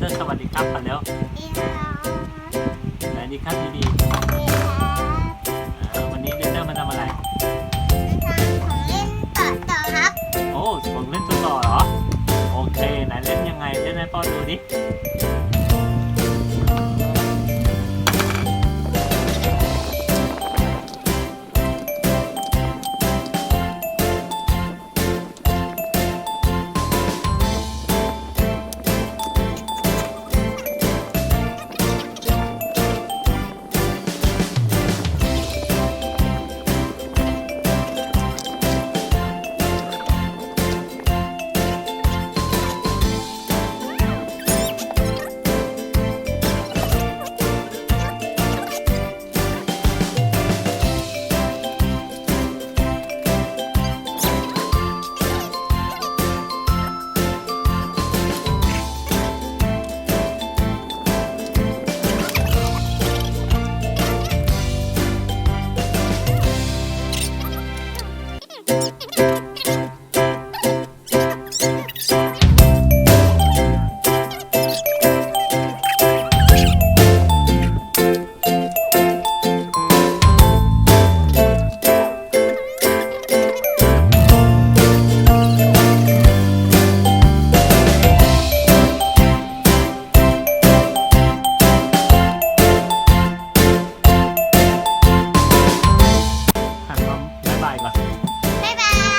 เตอร์สวัสดีครับก่อนเร็วดีครับสวัสดีครับดีดีดีครับๆเอ่อวันนี้เดนเตอร์มาทำอะไรทางของเล่นต่อต่อครับโอ้ของเล่นตัวต่อเหรอ โอเค ไหนเล่นยังไง เล่นให้พ่อดูดิน 拜拜。